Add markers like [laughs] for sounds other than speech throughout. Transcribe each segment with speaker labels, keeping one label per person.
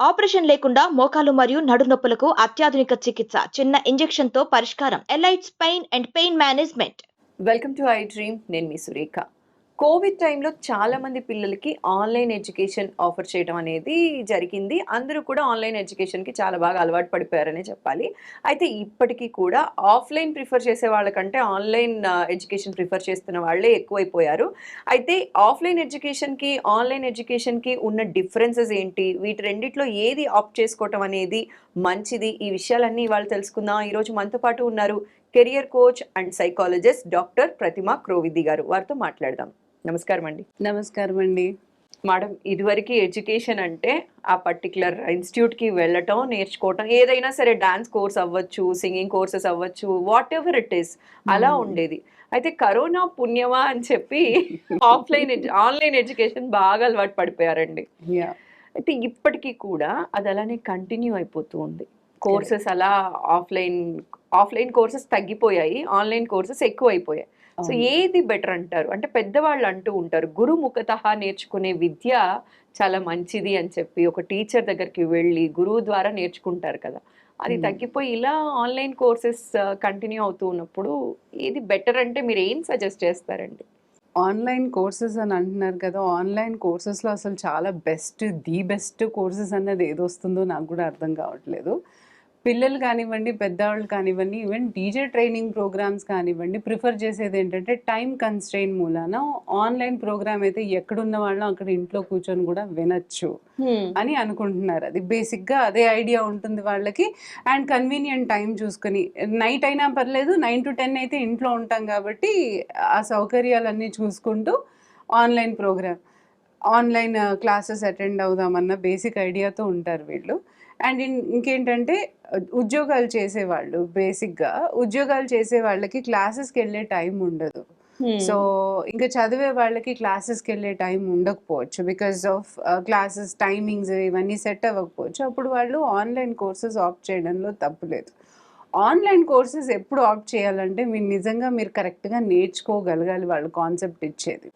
Speaker 1: Operation లేకుండా మోకాలు మరియు నడునొప్పులకు అత్యాధునిక చికిత్స. చిన్న ఇంజెక్షన్తో పరిష్కారం. Elites pain and pain management
Speaker 2: welcome to I dream నేను మీ సురేఖ. కోవిడ్ టైంలో చాలా మంది పిల్లలకి ఆన్లైన్ ఎడ్యుకేషన్ ఆఫర్ చేయడం అనేది జరిగింది. అందరూ కూడా ఆన్లైన్ ఎడ్యుకేషన్కి చాలా బాగా అలవాటు పడిపోయారనే చెప్పాలి. అయితే ఇప్పటికీ కూడా ఆఫ్లైన్ ప్రిఫర్ చేసే వాళ్ళకంటే ఆన్లైన్ ఎడ్యుకేషన్ ప్రిఫర్ చేస్తున్న వాళ్ళే ఎక్కువైపోయారు. అయితే ఆఫ్లైన్ ఎడ్యుకేషన్కి ఆన్లైన్ ఎడ్యుకేషన్కి ఉన్న డిఫరెన్సెస్ ఏంటి? వీటి రెండిట్లో ఏది ఆప్ట్ చేసుకోవటం అనేది మంచిది? ఈ విషయాలన్నీ ఇవాళ తెలుసుకుందాం. ఈరోజు మనతో పాటు ఉన్నారు career coach and psychologist doctor Prathima Krovvidi గారు. వారితో మాట్లాడదాం. నమస్కారం అండి
Speaker 3: నమస్కారం అండి
Speaker 2: మేడం ఇదివరకు ఎడ్యుకేషన్ అంటే ఆ పర్టికులర్ ఇన్స్టిట్యూట్కి వెళ్ళటం నేర్చుకోవటం ఏదైనా సరే డాన్స్ కోర్స్ అవ్వచ్చు సింగింగ్ కోర్సెస్ అవ్వచ్చు వాట్ ఎవర్ ఇట్ ఈస్ అలా. ఉండేది. అయితే కరోనా పుణ్యమా అని చెప్పి [laughs] ఆఫ్లైన్ ఆన్లైన్ ఎడ్యుకేషన్ బాగా అలవాటు పడిపోయారండి. అయితే ఇప్పటికీ కూడా అది అలానే కంటిన్యూ అయిపోతూ ఉంది. కోర్సెస్ అలా ఆఫ్లైన్ ఆఫ్లైన్ కోర్సెస్ తగ్గిపోయాయి ఆన్లైన్ కోర్సెస్ ఎక్కువ అయిపోయాయి సో ఏది బెటర్ అంటారు? అంటే పెద్దవాళ్ళు అంటూ ఉంటారు గురుముఖత నేర్చుకునే విద్య చాలా మంచిది అని చెప్పి ఒక టీచర్ దగ్గరికి వెళ్ళి గురువు ద్వారా నేర్చుకుంటారు కదా. అది. తగ్గిపోయి ఇలా ఆన్లైన్ కోర్సెస్ కంటిన్యూ అవుతూ ఉన్నప్పుడు ఏది బెటర్ అంటే మీరు ఏం సజెస్ట్ చేస్తారండి?
Speaker 3: ఆన్లైన్ కోర్సెస్ అని అంటున్నారు కదా ఆన్లైన్ కోర్సెస్లో అసలు చాలా బెస్ట్ ది బెస్ట్ కోర్సెస్ అన్నది ఏది వస్తుందో నాకు కూడా అర్థం కావట్లేదు. పిల్లలు కానివ్వండి పెద్దవాళ్ళు కానివ్వండి ఈవెన్ డీజే ట్రైనింగ్ ప్రోగ్రామ్స్ కానివ్వండి ప్రిఫర్ చేసేది ఏంటంటే టైం కన్స్ట్రెయిన్ మూలాన ఆన్లైన్ ప్రోగ్రామ్ అయితే ఎక్కడున్న వాళ్ళం అక్కడ ఇంట్లో కూర్చొని కూడా వినొచ్చు అని అనుకుంటున్నారు. అది బేసిక్గా అదే ఐడియా ఉంటుంది వాళ్ళకి. అండ్ కన్వీనియంట్ టైం చూసుకొని నైట్ అయినా పర్లేదు నైన్ టు టెన్ అయితే ఇంట్లో ఉంటాం కాబట్టి ఆ సౌకర్యాలన్నీ చూసుకుంటూ online program online classes attend అవుదామన్న basic ఐడియాతో ఉంటారు వీళ్ళు. అండ్ ఇంకేంటంటే ఉద్యోగాలు చేసేవాళ్ళు బేసిక్గా ఉద్యోగాలు చేసే వాళ్ళకి క్లాసెస్కి వెళ్ళే టైం ఉండదు. సో ఇంకా చదివే వాళ్ళకి క్లాసెస్కి వెళ్ళే టైం ఉండకపోవచ్చు. బికాస్ ఆఫ్ క్లాసెస్ టైమింగ్స్ ఇవన్నీ సెట్ అవ్వకపోవచ్చు. అప్పుడు వాళ్ళు ఆన్లైన్ కోర్సెస్ ఆప్ట్ చేయడంలో తప్పులేదు ఆన్లైన్ కోర్సెస్ ఎప్పుడు ఆప్ట్ చేయాలంటే మీరు నిజంగా మీరు కరెక్ట్గా నేర్చుకోగలగాలి వాళ్ళు కాన్సెప్ట్ ఇచ్చేది.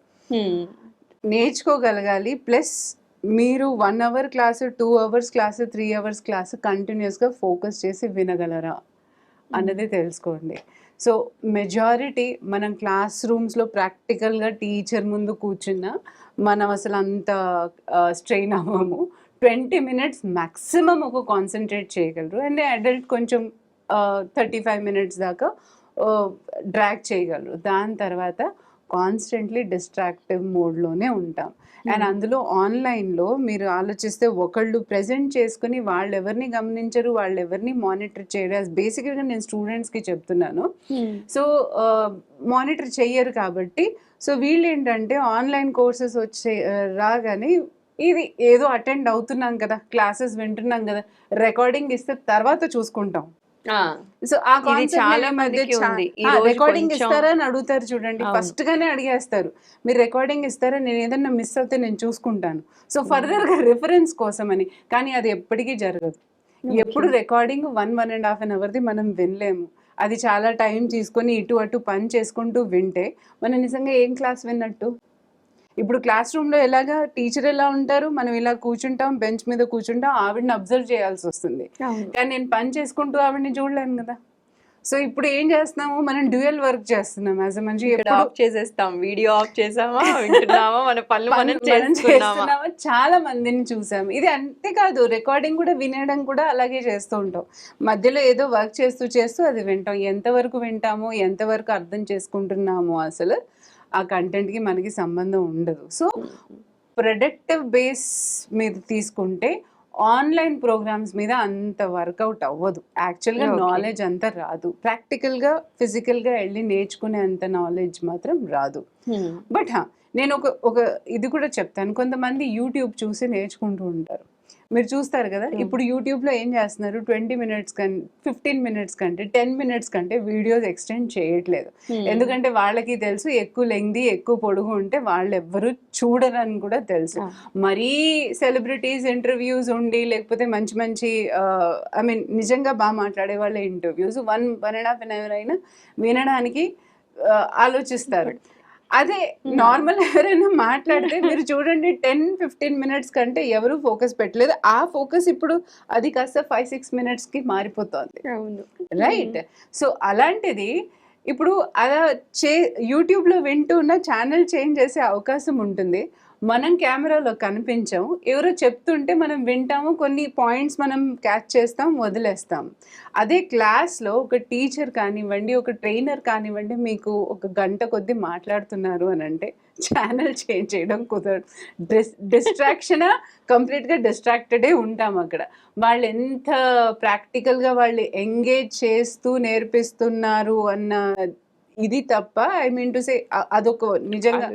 Speaker 3: నేర్చుకోగలగాలి. ప్లస్ మీరు one hour class two hours class three hours class కంటిన్యూస్గా ఫోకస్ చేసి వినగలరా అన్నది తెలుసుకోండి. సో మెజారిటీ మనం క్లాస్ రూమ్స్లో ప్రాక్టికల్గా టీచర్ ముందు కూర్చున్నా మనం అసలు అంత స్ట్రెయిన్ అవ్వము. ట్వంటీ మినిట్స్ మ్యాక్సిమం ఒక కాన్సన్ట్రేట్ చేయగలరు. అండ్ అడల్ట్ కొంచెం థర్టీ ఫైవ్ మినిట్స్ దాకా డ్రాగ్ చేయగలరు. దాని తర్వాత కాన్స్టెంట్లీ డిస్ట్రాక్టివ్ మోడ్లోనే ఉంటాం. అండ్ అందులో ఆన్లైన్లో మీరు ఆలోచిస్తే ఒకళ్ళు ప్రజెంట్ చేసుకుని వాళ్ళు ఎవరిని గమనించరు వాళ్ళు ఎవరిని మానిటర్ చేయరు బేసిక్గా నేను స్టూడెంట్స్కి చెప్తున్నాను. సో మానిటర్ చెయ్యరు కాబట్టి సో వీళ్ళు ఏంటంటే ఆన్లైన్ కోర్సెస్ వచ్చే ఆ, రాగానే ఇది ఏదో అటెండ్ అవుతున్నాం కదా క్లాసెస్ వింటున్నాం కదా రికార్డింగ్ ఇస్తే తర్వాత చూసుకుంటాం. సో ఆ
Speaker 2: చాలా
Speaker 3: రికార్డింగ్ ఇస్తారా అని అడుగుతారు చూడండి. ఫస్ట్ గానే అడిగేస్తారు. మీరు రికార్డింగ్ ఇస్తారా నేను ఏదన్నా మిస్ అవుతే నేను చూసుకుంటాను. సో ఫర్దర్గా రిఫరెన్స్ కోసం అని కానీ అది ఎప్పటికీ జరగదు. ఎప్పుడు recording one one and half an అవర్ది మనం వినలేము. అది చాలా టైం తీసుకొని ఇటు అటు పని చేసుకుంటూ వింటే మనం నిజంగా ఏం క్లాస్ విన్నట్టు? ఇప్పుడు క్లాస్ రూమ్లో ఎలాగా టీచర్ ఎలా ఉంటారు? మనం ఇలా కూర్చుంటాం బెంచ్ మీద కూర్చుంటాం ఆవిడని అబ్జర్వ్ చేయాల్సి వస్తుంది. కానీ నేను పని చేసుకుంటూ ఆవిడని చూడలేను కదా. సో ఇప్పుడు ఏం చేస్తున్నాము? మనం డ్యూయల్ వర్క్ చేస్తున్నాం యాజ్ ఎప్పుడు
Speaker 2: ఆఫ్ చేసేస్తాం. వీడియో ఆఫ్ చేసామా? వింటున్నామా? మన పనులు మనం చేస్తున్నామా?
Speaker 3: చాలా మందిని చూసాం. ఇది అంతేకాదు రికార్డింగ్ కూడా వినడం కూడా అలాగే చేస్తూ ఉంటాం. మధ్యలో ఏదో వర్క్ చేస్తూ చేస్తూ అది వింటాం. ఎంతవరకు వింటామో? ఎంతవరకు అర్థం చేసుకుంటున్నామో అసలు? ఆ కంటెంట్కి మనకి సంబంధం ఉండదు. సో ప్రొడక్టివ్ బేస్ మీద తీసుకుంటే ఆన్లైన్ ప్రోగ్రామ్స్ మీద అంత వర్కౌట్ అవ్వదు. యాక్చువల్గా. నాలెడ్జ్ అంత రాదు. ప్రాక్టికల్గా ఫిజికల్గా వెళ్ళి నేర్చుకునే అంత నాలెడ్జ్ మాత్రం రాదు. బట్ హా, నేను ఒక ఒక ఇది కూడా చెప్తాను. కొంతమంది యూట్యూబ్ చూసి నేర్చుకుంటూ ఉంటారు. మీరు చూస్తారు కదా
Speaker 2: Hmm.
Speaker 3: ఇప్పుడు యూట్యూబ్లో ఏం చేస్తున్నారు? ట్వంటీ మినిట్స్ కంటే ఫిఫ్టీన్ మినిట్స్ కంటే టెన్ మినిట్స్ కంటే వీడియోస్ ఎక్స్టెండ్ చేయట్లేదు. ఎందుకంటే వాళ్ళకి తెలుసు ఎక్కువ లెంగ్ది ఎక్కువ పొడుగు ఉంటే వాళ్ళు ఎవ్వరు చూడరని కూడా తెలుసు.
Speaker 2: Ah.
Speaker 3: మరీ సెలబ్రిటీస్ ఇంటర్వ్యూస్ ఉండి లేకపోతే మంచి మంచి ఐ మీన్ నిజంగా బాగా మాట్లాడే వాళ్ళ interviews one one and half an hour అయినా వినడానికి ఆలోచిస్తారు. అదే నార్మల్ ఎవరైనా మాట్లాడితే మీరు చూడండి టెన్ ఫిఫ్టీన్ మినిట్స్ కంటే ఎవరు ఫోకస్ పెట్టలేదు. ఆ ఫోకస్ ఇప్పుడు అది కాస్త ఫైవ్ సిక్స్ మినిట్స్కి మారిపోతుంది. రైట్ సో అలాంటిది ఇప్పుడు అలా చే యూట్యూబ్లో వింటూ ఉన్న ఛానల్ చేంజ్ చేసే అవకాశం ఉంటుంది. మనం కెమెరాలో కనిపించాం. ఎవరో చెప్తుంటే మనం వింటాము. కొన్ని పాయింట్స్ మనం క్యాచ్ చేస్తాం వదిలేస్తాం. అదే క్లాస్లో ఒక టీచర్ కానివ్వండి ఒక ట్రైనర్ కానివ్వండి మీకు ఒక గంట కొద్దీ మాట్లాడుతున్నారు అని అంటే ఛానల్ చేంజ్ చేయడం కుదరదు. Dis distraction? కంప్లీట్గా డిస్ట్రాక్టెడే ఉంటాం అక్కడ. వాళ్ళు ఎంత ప్రాక్టికల్గా వాళ్ళు ఎంగేజ్ చేస్తూ నేర్పిస్తున్నారు అన్న ఇది తప్ప ఐ మీన్ టు సే అదొక నిజంగా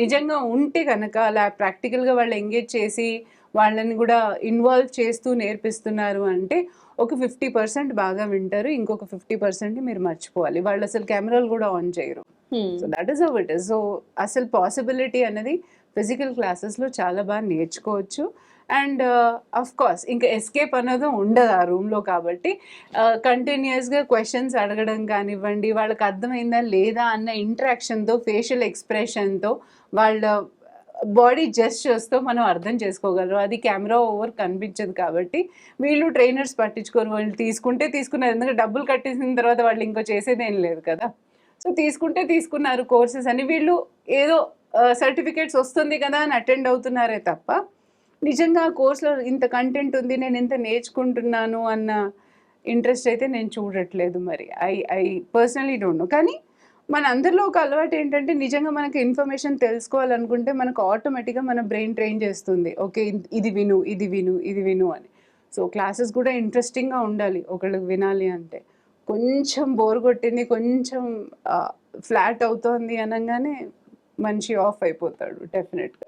Speaker 3: నిజంగా ఉంటే కనుక అలా ప్రాక్టికల్గా వాళ్ళు ఎంగేజ్ చేసి వాళ్ళని కూడా ఇన్వాల్వ్ చేస్తూ నేర్పిస్తున్నారు అంటే ఒక ఫిఫ్టీ పర్సెంట్ బాగా వింటారు ఇంకొక ఫిఫ్టీ పర్సెంట్ మీరు మర్చిపోవాలి. వాళ్ళు అసలు కెమెరాలు కూడా ఆన్ చేయరు. So that is uh it is so అసలు పాసిబిలిటీ అనేది ఫిజికల్ క్లాసెస్లో చాలా బాగా నేర్చుకోవచ్చు. అండ్ అఫ్ కోర్స్ ఇంకా ఎస్కేప్ అనేది ఉండదు ఆ రూమ్లో కాబట్టి uh, కంటిన్యూస్గా క్వశ్చన్స్ అడగడం కానివ్వండి వాళ్ళకి అర్థమైందా లేదా అన్న ఇంటరాక్షన్తో ఫేషియల్ ఎక్స్ప్రెషన్తో వాళ్ళ బాడీ జెస్చర్స్తో మనం అర్థం చేసుకోగలరు. అది కెమెరా ఓవర్ కనిపించదు కాబట్టి వీళ్ళు ట్రైనర్స్ పట్టించుకోరు. వాళ్ళు తీసుకుంటే తీసుకున్నారు. ఎందుకంటే డబ్బులు కట్టేసిన తర్వాత వాళ్ళు ఇంకో చేసేదేం లేదు కదా. సో తీసుకుంటే తీసుకున్నారు కోర్సెస్ అని వీళ్ళు ఏదో uh, సర్టిఫికేట్స్ వస్తుంది కదా అని అటెండ్ అవుతున్నారే తప్ప నిజంగా ఆ కోర్సులో ఇంత కంటెంట్ ఉంది నేను ఇంత నేర్చుకుంటున్నాను అన్న ఇంట్రెస్ట్ అయితే నేను చూడట్లేదు మరి. I I personally don't know కానీ మన అందరిలో ఒక అలవాటు ఏంటంటే నిజంగా మనకి ఇన్ఫర్మేషన్ తెలుసుకోవాలనుకుంటే మనకు ఆటోమేటిక్గా మన బ్రెయిన్ ట్రైన్ చేస్తుంది. ఓకే ఇది విను ఇది విను ఇది విను అని. సో క్లాసెస్ కూడా ఇంట్రెస్టింగ్గా ఉండాలి. ఒకళ్ళకి వినాలి అంటే. కొంచెం బోర్ కొట్టింది కొంచెం ఫ్లాట్ అవుతోంది అనగానే మనిషి ఆఫ్ అయిపోతాడు డెఫినెట్గా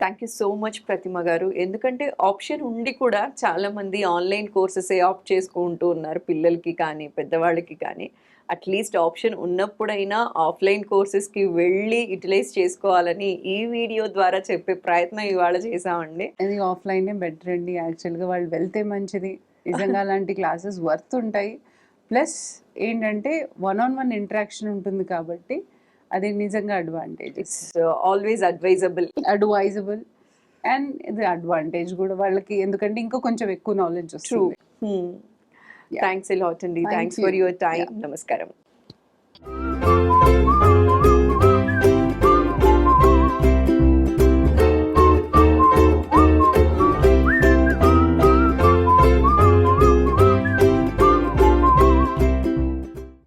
Speaker 2: thank you so much Prathima గారు. ఎందుకంటే ఆప్షన్ ఉండి కూడా చాలా మంది ఆన్లైన్ కోర్సెస్ ఆప్ట్ చేసుకుంటూ ఉన్నారు పిల్లలకి కానీ పెద్దవాళ్ళకి కానీ. అట్లీస్ట్ ఆప్షన్ ఉన్నప్పుడైనా ఆఫ్లైన్ కోర్సెస్కి వెళ్ళి యూటిలైజ్ చేసుకోవాలని ఈ వీడియో ద్వారా చెప్పే ప్రయత్నం ఇవాళ చేసామండి
Speaker 3: అది ఆఫ్లైనే బెటర్ అండి. యాక్చువల్గా వాళ్ళు వెళ్తే మంచిది. నిజంగా అలాంటి క్లాసెస్ వర్త్ ఉంటాయి. ప్లస్ ఏంటంటే వన్ ఆన్ వన్ ఇంటరాక్షన్ ఉంటుంది కాబట్టి అది నిజంగా advantage
Speaker 2: it's always advisable
Speaker 3: advisable and ఇది అడ్వాంటేజ్ కూడా వాళ్ళకి. ఎందుకంటే ఇంకా కొంచెం ఎక్కువ నాలెడ్జ్ వస్తుంది.
Speaker 2: థ్యాంక్స్ ఎలాట్ అండి థ్యాంక్స్ ఫర్. Your time. నమస్కారం